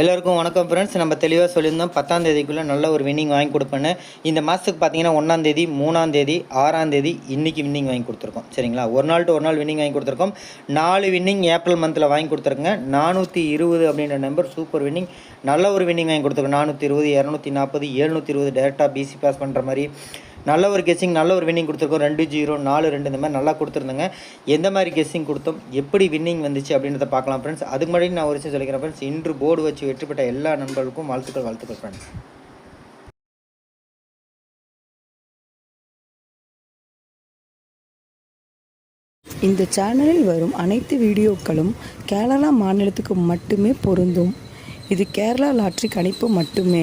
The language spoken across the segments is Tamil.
எல்லாருக்கும் வணக்கம் ஃப்ரெண்ட்ஸ் நம்ம தெளிவாக சொல்லியிருந்தோம் பத்தாம் தேதிக்குள்ளே நல்ல ஒரு வின்னிங் வாங்கி கொடுப்பேன்னு. இந்த மாதத்துக்கு பார்த்தீங்கன்னா ஒன்றாம் தேதி மூணாம் தேதி ஆறாம் தேதி வின்னிங் வாங்கி கொடுத்துருக்கோம். சரிங்களா? ஒரு நாள் டு ஒரு நாள் வின்னிங் வாங்கி கொடுத்துருக்கோம். நாலு வின்னிங் ஏப்ரல் மந்தில் வாங்கி கொடுத்துருக்கங்க. நானூற்றி இருபது அப்படின்ற நம்பர் சூப்பர் வின்னிங் நல்ல ஒரு வின்னிங் வாங்கி கொடுத்துருக்கோம். நானூற்றி இருபது இரநூத்தி நாற்பது எழுநூற்றி இருபது டேரெக்டாக பிசி பாஸ் பண்ணுற மாதிரி. நல்ல ஒரு கெஸ்ஸிங் நல்ல ஒரு வின்னிங் கொடுத்துருக்கோம். ரெண்டு ஜீரோ நாலு ரெண்டு இந்த மாதிரி நல்லா கொடுத்துருந்தேங்க. எந்த மாதிரி கெஸ்ஸிங் கொடுத்தோம்? எப்படி வின்னிங் வந்துச்சு அப்படின்றத பார்க்கலாம் ஃப்ரெண்ட்ஸ் அதுக்கு முன்னாடி நான் ஒரு விஷயம் சொல்லிக்கிறேன் ஃப்ரெண்ட்ஸ் இன்று போர்டு வச்சு வெற்றி பெற்ற எல்லா நண்பர்களுக்கும் வாழ்த்துக்கள் வாழ்த்துக்கள் ஃப்ரெண்ட்ஸ் இந்த சேனலில் வரும் அனைத்து வீடியோக்களும் கேரளா மாநிலத்துக்கு மட்டுமே பொருந்தும். இது கேரளா லாட்ரி கணிப்பு மட்டுமே.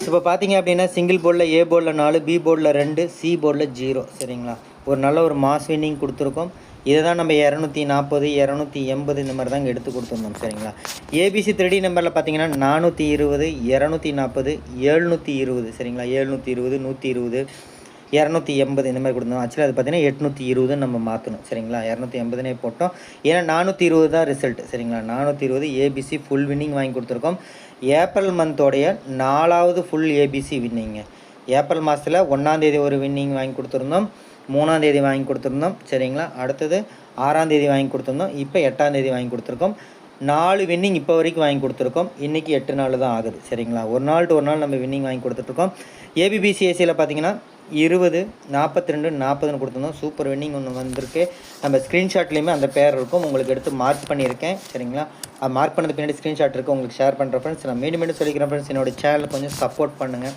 so இப்போ பார்த்தீங்க அப்படின்னா சிங்கிள் போர்டில் ஏ போர்டில் நாலு பி போர்டில் ரெண்டு சி போர்டில் ஜீரோ சரிங்களா? ஒரு நல்ல ஒரு மாஸ் வின்னிங் கொடுத்துருக்கோம். இதை தான் நம்ம இரநூத்தி நாற்பது இரநூத்தி எண்பது இந்த மாதிரி தாங்க எடுத்து கொடுத்துருந்தோம். சரிங்களா? ஏபிசி த்ரீ நம்பரில் பார்த்தீங்கன்னா நானூற்றி இருபது இரநூத்தி நாற்பது எழுநூற்றி இருபது. சரிங்களா? எழுநூற்றி இருபது நூற்றி இருபது. இரநூத்தி எண்பது இந்த மாதிரி கொடுத்தோம். ஆக்சுவலாக அது பார்த்தீங்கன்னா எட்நூற்றி இருபதுன்னு நம்ம மாற்றணும் சரிங்களா? இரநூத்தி எண்பதுனே போட்டோம். ஏன்னா நானூற்றி இருபது தான் ரிசல்ட் சரிங்களா? நானூற்றி இருபது ஏபிசி ஃபுல் வின்னிங் வாங்கி கொடுத்துருக்கோம். ஏப்ரல் மந்தோடைய நாலாவது ஃபுல் ஏபிசி வின்னிங்க ஏப்ரல் மாதத்தில் ஒன்றாந்தேதி ஒரு வின்னிங் வாங்கி கொடுத்துருந்தோம். மூணாந்தேதி வாங்கி கொடுத்துருந்தோம். சரிங்களா? அடுத்தது ஆறாந்தேதி வாங்கி கொடுத்துருந்தோம். இப்போ எட்டாந்தேதி வாங்கி கொடுத்துருக்கோம். நாலு வின்னிங் இப்போ வரைக்கும் வாங்கி கொடுத்துருக்கோம். இன்றைக்கி எட்டு நாள் தான் ஆகுது. சரிங்களா? ஒரு நாள் டு ஒரு நாள் நம்ம வின்னிங் வாங்கி கொடுத்துட்ருக்கோம் ஏபிபிசிஎஸ்சியில் பார்த்தீங்கன்னா இருபது நாற்பத்தி ரெண்டு நாற்பதுன்னு கொடுத்துருந்தோம். சூப்பர் வின்னிங் ஒன்று வந்திருக்கு. நம்ம ஸ்க்ரீன்ஷாட்லேயுமே அந்த பேர் இருக்கும். உங்களுக்கு எடுத்து மார்க் பண்ணியிருக்கேன். சரிங்களா? அது மார்க் பண்ணது பின்னாடி ஸ்க்ரீன்ஷாட் இருக்குது உங்களுக்கு ஷேர் பண்ணுற ஃப்ரெண்ட்ஸ் நான் மீண்டும் மீண்டும் சொல்லிக்கிறேன் ஃப்ரெண்ட்ஸ் என்னோடய சேனல் கொஞ்சம் சப்போர்ட் பண்ணுங்கள்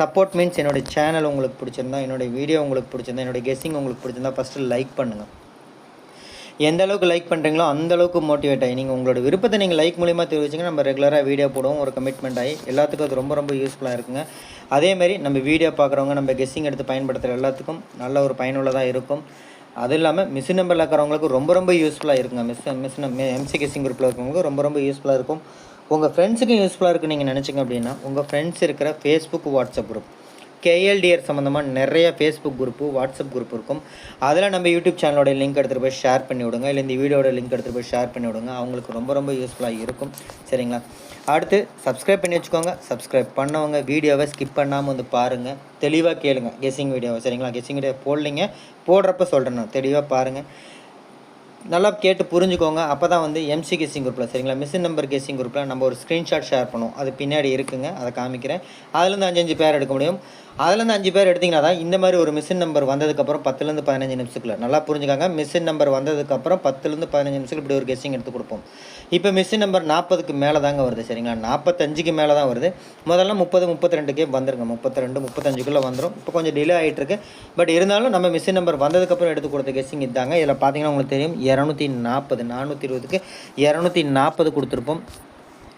சப்போர்ட் மீன்ஸ் என்னோட சேனல் உங்களுக்கு பிடிச்சிருந்தா என்னோடய வீடியோ உங்களுக்கு பிடிச்சிருந்தா என்னோட கெஸ்ஸிங் உங்களுக்கு பிடிச்சிருந்தா ஃபஸ்ட்டு லைக் பண்ணுங்கள் எந்த அளவுக்கு லைக் பண்ணுறீங்களோ அந்த அளவுக்கு மோட்டிவேட் ஆகி நீங்கள் உங்களோட விருப்பத்தை நீங்கள் லைக் மூலியமாக தெரிவிச்சிங்கன்னா நம்ம ரெகுலராக வீடியோ போடுவோம். ஒரு கமிட்மெண்ட் ஆகி எல்லாத்துக்கும் அது ரொம்ப ரொம்ப யூஸ்ஃபுல்லாக இருக்குங்க. அதேமாரி நம்ம வீடியோ பார்க்குறவங்க நம்ம கெஸ்ஸிங் எடுத்து பயன்படுத்துகிற எல்லாத்துக்கும் நல்ல ஒரு பயனுள்ளதாக இருக்கும். அது இல்லாமல் மிஸ் நம்பரில் இருக்கிறவங்களுக்கு ரொம்ப ரொம்ப யூஸ்ஃபுல்லாக இருக்குங்க. மிஸ் மிஸ் எம்சி கெஸ்ஸிங் குரூப்பில் இருக்கிறவங்களுக்கு ரொம்ப ரொம்ப யூஸ்ஃபுல்லாக இருக்கும். உங்கள் ஃப்ரெண்ட்ஸுக்கும் யூஸ்ஃபுல்லாக இருக்குன்னு நீங்கள் நினச்சிங்க அப்படின்னா உங்கள் ஃப்ரெண்ட்ஸ் இருக்கிற ஃபேஸ்புக் வாட்ஸ்அப் குரூப் கேஎல்டிஆர் சம்மந்தமாக நிறைய ஃபேஸ்புக் குரூப்பு வாட்ஸ்அப் குரூப் இருக்கும். அதில் நம்ம யூடியூப் சேனலோட லிங்க் எடுத்துகிட்டு போய் ஷேர் பண்ணி விடுங்க. இல்லை இந்த வீடியோட லிங்க் எடுத்துகிட்டு போய் ஷேர் பண்ணி விடுங்க. அவங்களுக்கு ரொம்ப ரொம்ப யூஸ்ஃபுல்லாக இருக்கும். சரிங்களா? அடுத்து சப்ஸ்கிரைப் பண்ணி வச்சுக்கோங்க. சப்ஸ்கிரைப் பண்ணவங்க வீடியோவை ஸ்கிப் பண்ணாமல் வந்து பாருங்கள் தெளிவாக கேளுங்க. கெஸ்ஸிங் வீடியோவை சரிங்களா? கெஸ்ஸிங் வீடியோ போடலீங்க. போடுறப்ப சொல்கிறேன் நான். தெளிவாக பாருங்கள் நல்லா கேட்டு புரிஞ்சுக்கோங்க. அப்போ தான் வந்து எம்சி கேசிங் குரூப்பில் சரிங்களா? மிஷின் நம்பர் கேசிங் குரூப்பில் நம்ம ஒரு ஸ்க்ரீன்ஷாட் ஷேர் பண்ணுவோம். அது பின்னாடி இருக்குங்க. அதை காமிக்கிறேன். அதுலேருந்து அஞ்சு அஞ்சு பேர் எடுக்க முடியும். அதுலேருந்து அஞ்சு பேர் எடுத்திங்கன்னா தான் இந்த மாதிரி ஒரு மிஷின் நம்பர் வந்ததுக்கப்புறம் பத்துலேருந்து பதினஞ்சு நிமிஷத்துக்குள்ள. நல்லா புரிஞ்சுக்காங்க. மிஷின் நம்பர் வந்ததுக்கப்புறம் பத்துலேருந்து பதினஞ்சு நிமிஷத்துக்கு இப்படி ஒரு கெஸ்ஸிங் எடுத்து கொடுப்போம். இப்போ மிஷின் நம்பர் நாற்பதுக்கு மேலே தாங்க வருது சரிங்களா? நாற்பத்தஞ்சுக்கு மேலே தான் வருது. முதல்ல முப்பது முப்பத்தி ரெண்டுக்கே வந்துருங்க. முப்பத்தி ரெண்டு முப்பத்தஞ்சுக்குள்ளே வந்துடும் இப்போ கொஞ்சம் டிலே ஆகிட்டு இருக்கு பட் இருந்தாலும் நம்ம மிஷின் நம்பர் வந்ததுக்கப்புறம் எடுத்து கொடுத்த கெஸ்ஸிங் இதாங்க. இதில் பார்த்தீங்கன்னா உங்களுக்கு தெரியும். இரநூத்தி நாற்பது நானூற்றி இருபதுக்கு இரநூத்தி நாற்பது கொடுத்துருப்போம்.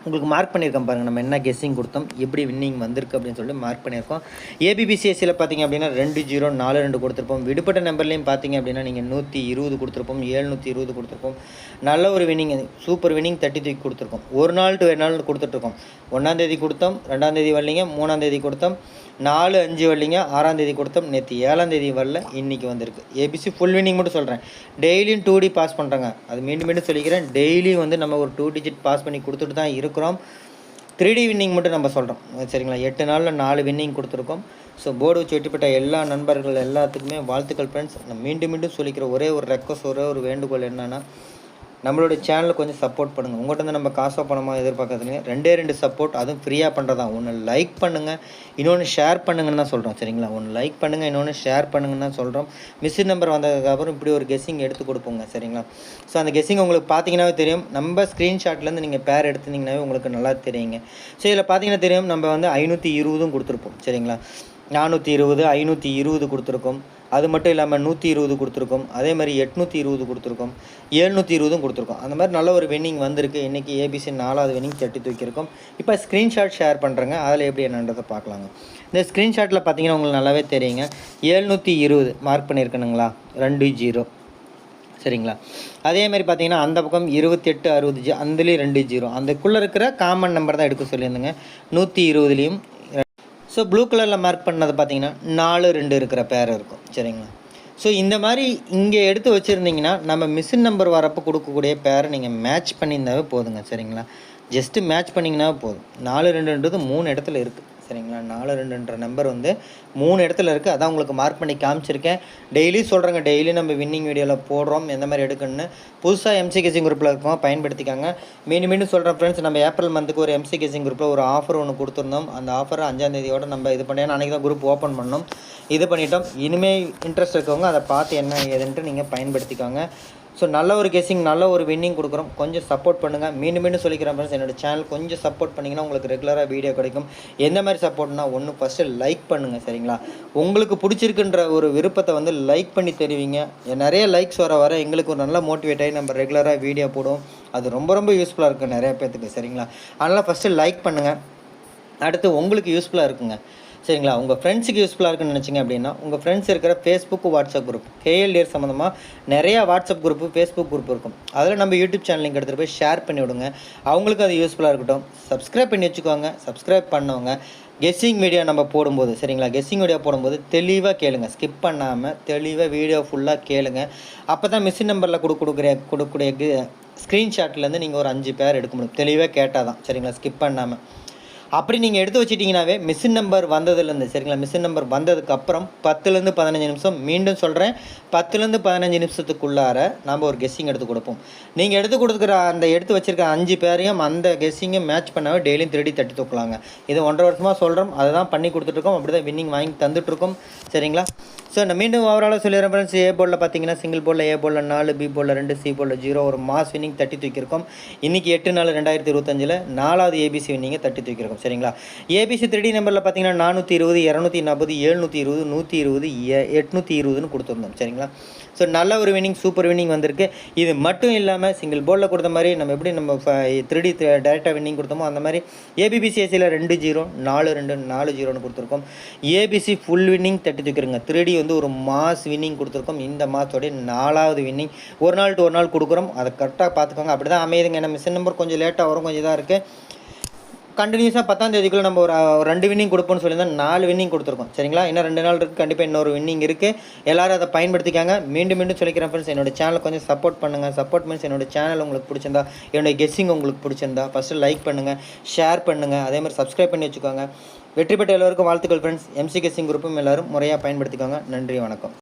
உங்களுக்கு மார்க் பண்ணியிருக்கோம் பாருங்கள் நம்ம என்ன கெஸ்ஸிங் கொடுத்தோம் எப்படி வின்னிங் வந்திருக்கு அப்படின்னு சொல்லிட்டு மார்க் பண்ணியிருக்கோம். ஏபிபிசிஎஸ்சியில் பார்த்தீங்க அப்படின்னா ரெண்டு ஜீரோ நாலு ரெண்டு கொடுத்துருப்போம். விடுபட்ட நம்பர்லேயும் பார்த்தீங்க அப்படின்னா நீங்கள் நூற்றி இருபது கொடுத்துருப்போம் ஏழ்நூற்றி இருபது கொடுத்துருப்போம். நல்ல ஒரு வின்னிங் சூப்பர் வின்னிங் தட்டி தூக்கி கொடுத்துருக்கோம். ஒரு நாள் டு ஒரு நாள் கொடுத்துட்ருக்கோம் ஒன்றாந்தேதி கொடுத்தோம் ரெண்டாந்தேதி வரலிங்க மூணாந்தேதி கொடுத்தோம். நாலு அஞ்சு வரலிங்க. ஆறாந்தேதி கொடுத்தோம். நேற்று ஏழாந்தேதி வரல. இன்றைக்கி வந்திருக்கு. ஏபிசி ஃபுல் வின்னிங் மட்டும் சொல்கிறேன் டெய்லியும் டூ டி பாஸ் பண்ணுறாங்க அது மீண்டும் மீண்டும் சொல்லிக்கிறேன். டெய்லியும் வந்து நம்ம ஒரு டூ டிஜிட் பாஸ் பண்ணி கொடுத்துட்டு தான் இருக்கிறோம். த்ரீ டி வின்னிங் மட்டும் நம்ம சொல்கிறோம் சரிங்களா? எட்டு நாளில் நாலு வின்னிங் கொடுத்துருக்கோம். ஸோ போர்டு வச்சு வெட்டிப்பட்ட எல்லா நண்பர்கள் எல்லாத்துக்குமே வாழ்த்துக்கள் ஃப்ரெண்ட்ஸ் நான் மீண்டும் மீண்டும் சொல்லிக்கிற ஒரே ஒரு ரெக்வஸ்ட் ஒரே ஒரு வேண்டுகோள் என்னென்னா நம்மளுடைய சேனலை கொஞ்சம் சப்போர்ட் பண்ணுங்கள் உங்கள்கிட்ட நம்ம காசோ பணமாக எதிர்பார்க்கறதுங்க ரெண்டே ரெண்டு சப்போர்ட் அதுவும் ஃப்ரீயாக பண்ணுறதா ஒன்று லைக் பண்ணுங்கள் இன்னொன்று ஷேர் பண்ணுங்கன்னு தான் சொல்கிறோம் சரிங்களா? ஒன்று லைக் பண்ணுங்கள் இன்னொன்று ஷேர் பண்ணுங்கன்னு தான் சொல்கிறோம் மிஸ்ஸின் நம்பர் வந்ததுக்கப்புறம் இப்படி ஒரு கெஸ்ஸிங் எடுத்து கொடுப்போங்க சரிங்களா? ஸோ அந்த கெஸ்ஸிங் உங்களுக்கு பார்த்தீங்கன்னாவே தெரியும். நம்ம ஸ்க்ரீன்ஷாட்லேருந்து நீங்கள் பேர் எடுத்துருந்தீங்கன்னாவே உங்களுக்கு நல்லா தெரியுங்க. ஸோ இதில் பார்த்தீங்கன்னா தெரியும் நம்ம வந்து ஐநூற்றி இருபதும் கொடுத்துருப்போம் சரிங்களா? நானூற்றி இருபது ஐநூற்றி இருபது கொடுத்துருக்கோம். அது மட்டும் இல்லாமல் நூற்றி இருபது கொடுத்துருக்கோம். அதே மாதிரி எட்நூற்றி இருபது கொடுத்துருக்கோம். ஏழ்நூற்றி இருபதும் கொடுத்துருக்கோம். அந்த மாதிரி நல்ல ஒரு வின்னிங் வந்திருக்கு. இன்றைக்கி ஏபிசி நாலாவது வின்னிங் தட்டி தூக்கியிருக்கோம். இப்போ ஸ்க்ரீன்ஷாட் ஷேர் பண்ணுறேங்க அதில் எப்படி என்னன்றதை பார்க்கலாங்க. இந்த ஸ்க்ரீன்ஷாட்டில் பார்த்தீங்கன்னா உங்களுக்கு நல்லாவே தெரியுங்க. ஏழ்நூற்றி இருபது மார்க் பண்ணியிருக்கணுங்களா? ரெண்டு ஜீரோ. சரிங்களா? அதே மாதிரி பார்த்தீங்கன்னா அந்த பக்கம் இருபத்தெட்டு அறுபது ஜி அதுலேயும் ரெண்டு ஜீரோ. அந்தக்குள்ளே இருக்கிற காமன் நம்பர் தான் எடுக்க சொல்லியிருந்தேங்க. நூற்றி இருபதுலேயும் ஸோ ப்ளூ கலரில் மார்க் பண்ணது பார்த்தீங்கன்னா நாலு ரெண்டு இருக்கிற பேர் இருக்கும். சரிங்களா? ஸோ இந்த மாதிரி இங்கே எடுத்து வச்சுருந்தீங்கன்னா நம்ம மிஷின் நம்பர் வரப்போ கொடுக்கக்கூடிய பேரை நீங்கள் மேட்ச் பண்ணியிருந்தாவே போதுங்க சரிங்களா? ஜஸ்ட்டு மேட்ச் பண்ணிங்கன்னா போதும். நாலு ரெண்டுன்றது மூணு இடத்துல இருக்குது சரிங்களா? நாலு ரெண்டுன்ற நம்பர் வந்து மூணு இடத்துல இருக்குது அதான் உங்களுக்கு மார்க் பண்ணி காமிச்சிருக்கேன். டெய்லி சொல்கிறேங்க டெய்லி நம்ம வின்னிங் வீடியோவில் போடுறோம். எந்த மாதிரி எடுக்கணும்னு. புதுசாக எம்சி கேசிங் குரூப்பில் இருக்கோம் பயன்படுத்திக்காங்க. மீண்டும் மீண்டும் சொல்கிறேன் ஃப்ரெண்ட்ஸ் நம்ம ஏப்ரல் மந்த்துக்கு ஒரு எம்சி கேசிங் குரூப்பில் ஒரு ஆஃபர் ஒன்று கொடுத்துருந்தோம். அந்த ஆஃபர் அஞ்சாந்தேதியோட நம்ம இது பண்ணி அன்றைக்கி தான் குரூப் ஓப்பன் பண்ணோம். இது பண்ணிட்டோம். இனிமேல் இன்ட்ரெஸ்ட் இருக்கவங்க அதை பார்த்து என்ன ஏதுன்ட்டு நீங்கள் பயன்படுத்திக்கோங்க. ஸோ நல்ல ஒரு கெஸிங் நல்ல ஒரு வின்னிங் கொடுக்குறோம். கொஞ்சம் சப்போர்ட் பண்ணுங்கள் மீண்டும் மீண்டும் சொல்லிக்கிறேன் ஃப்ரெண்ட்ஸ் என்னோட சேனல் கொஞ்சம் சப்போர்ட் பண்ணிங்கன்னா உங்களுக்கு ரெகுலராக வீடியோ கிடைக்கும். எந்த மாதிரி சப்போர்ட்னா ஒன்று ஃபஸ்ட்டு லைக் பண்ணுங்கள் சரிங்களா? உங்களுக்கு பிடிச்சிருக்குன்ற ஒரு விருப்பத்தை வந்து லைக் பண்ணி தெரிவிங்க. நிறைய லைக்ஸ் வர வர எங்களுக்கு ஒரு நல்ல மோட்டிவேட் ஆகி நம்ம ரெகுலராக வீடியோ போடுவோம். அது ரொம்ப ரொம்ப யூஸ்ஃபுல்லாக இருக்குது நிறைய பேர்த்துக்கு சரிங்களா? அதனால் ஃபஸ்ட்டு லைக் பண்ணுங்கள் அடுத்து உங்களுக்கு யூஸ்ஃபுல்லாக இருக்குங்க. சரிங்களா? உங்கள் ஃப்ரெண்ட்ஸுக்கு யூஸ்ஃபுல்லாக இருக்குன்னு நினச்சிங்க அப்படின்னா உங்கள் ஃப்ரெண்ட்ஸ் இருக்கிற ஃபேஸ்புக் வாட்ஸ்அப் குரூப் கேஎல்டிஆர் சம்மந்தமாக நிறையா வாட்ஸ்அப் குரூப்பு ஃபேஸ்புக் குரூப் இருக்கும். அதில் நம்ம யூடியூப் சேனல் எடுத்துகிட்டு போய் ஷேர் பண்ணி விடுங்க. அவங்களுக்கு அது யூஸ்ஃபுல்லாக இருக்கட்டும். சப்ஸ்கிரைப் பண்ணி வச்சுக்கோங்க. சப்ஸ்கிரைப் பண்ணவங்க கெஸ்ஸிங் வீடியோ நம்ம போடும்போது சரிங்களா? கெஸ்ஸிங் வீடியோ போடும்போது தெளிவாக கேளுங்க. ஸ்கிப் பண்ணாமல் தெளிவாக வீடியோ ஃபுல்லாக கேளுங்க. அப்போ தான் மிஷின் நம்பரில் கொடு கொடுக்குற கொடுக்கக்கூடிய ஸ்க்ரீன்ஷாட்லேருந்து நீங்கள் ஒரு அஞ்சு பேர் எடுக்க முடியும். தெளிவாக கேட்டால் தான். சரிங்களா? ஸ்கிப் பண்ணாமல் அப்படி நீங்கள் எடுத்து வச்சிட்டிங்கனாவே மிஷின் நம்பர் வந்ததுலேருந்து சரிங்களா? மிஷின் நம்பர் வந்ததுக்கப்புறம் பத்துலேருந்து பதினஞ்சு நிமிஷம் மீண்டும் சொல்கிறேன் பத்துலேருந்து பதினஞ்சு நிமிஷத்துக்குள்ளார நம்ம ஒரு கெஸ்ஸிங் எடுத்து கொடுப்போம். நீங்கள் எடுத்து கொடுக்குற அந்த எடுத்து வச்சுருக்க அஞ்சு பேரையும் அந்த கெஸ்ஸிங்கை மேட்ச் பண்ணாவே டெய்லியும் திருடி தட்டி தூக்கலாங்க. இது ஒன்றரை வருஷமாக சொல்கிறோம் அதை தான் பண்ணி கொடுத்துட்ருக்கோம். அப்படி தான் வின்னிங் வாங்கி தந்துட்டுருக்கோம் சரிங்களா? ஸோ நான் மீண்டும் ஓவராலாக சொல்லிடுறேன் ஃப்ரெண்ட்ஸ் ஏ போலில் பார்த்தீங்கன்னா சிங்கிள் போர்டில் ஏ போலில் நாலு பி போலில் ரெண்டு சி போலில் ஜீரோ ஒரு மாஸ் வின்னிங் தட்டி தூக்கியிருக்கோம். இன்றைக்கி எட்டு நாலு ரெண்டாயிரத்தி இருபத்தஞ்சில் நாலாவது ஏபிசி வின்னிங்கை தட்டி தூக்கியிருக்கோம். சரிங்களா? ஏபிசி த்ரீடி நம்பரில் பார்த்தீங்கன்னா நானூற்றி இருபது இரநூத்தி நாற்பது எழுநூற்றி இருபது நூற்றி இருபது எட்நூற்றி இருபதுன்னு கொடுத்துருந்தோம். சரிங்களா? ஸோ நல்ல ஒரு வின்னிங் சூப்பர் வின்னிங் வந்திருக்கு. இது மட்டும் இல்லாமல் சிங்கிள் போர்டில் கொடுத்த மாதிரி நம்ம எப்படி நம்ம த்ரீடி டேரெக்டாக வின்னிங் கொடுத்தோமோ அந்த மாதிரி ஏபிபிசிஎஸ்சியில் ரெண்டு ஜீரோ நாலு ரெண்டு நாலு ஜீரோன்னு கொடுத்துருக்கோம். ஏபிசி ஃபுல் வின்னிங் தட்டி தூக்கிருங்க த்ரீ வந்து ஒரு மாஸ் வின்னிங் கொடுத்துருக்கோம். இந்த மாதத்தோடைய நாலாவது வின்னிங் ஒரு நாள் டு ஒரு நாள் கொடுக்குறோம். அதை கரெக்டாக பார்த்துக்கோங்க. அப்படி தான் அமையுதுங்க. ஏன்னா மிஷின் நம்பர் கொஞ்சம் லேட்டாக வரும். கொஞ்சம் இதாக இருக்குது கண்டினியூஸாக பத்தாம் தேதிக்குள்ளே நம்ம ஒரு ரெண்டு வின்னிங் கொடுப்போம்னு சொல்லியிருந்தா நாலு வின்னிங் கொடுத்துருக்கோம். சரிங்களா? இன்னும் ரெண்டு நாள் இருக்குது கண்டிப்பாக இன்னொரு வின்னிங் இருக்குது எல்லாரும் அதை பயன்படுத்திக்காங்க. மீண்டும் மீண்டும் சொல்லிக்கிறேன் ஃப்ரெண்ட்ஸ் என்னோட சேனல் கொஞ்சம் சப்போர்ட் பண்ணுங்கள் சப்போர்ட் மீன்ஸ் என்னோட சேனல் உங்களுக்கு பிடிச்சிருந்தா என்னோட கெஸ்ஸிங் உங்களுக்கு பிடிச்சிருந்தா ஃபஸ்ட்டு லைக் பண்ணுங்கள் ஷேர் பண்ணுங்கள் அதே மாதிரி சப்ஸ்கிரைப் பண்ணி வச்சுக்கோங்க. வெற்றி பெற்ற எல்லோருக்கும் வாழ்த்துக்கள் ஃப்ரெண்ட்ஸ் எம்சி கெஸ்ஸிங் குரூப்பும் எல்லோரும் முறையாக பயன்படுத்திக்கோங்க. நன்றி வணக்கம்.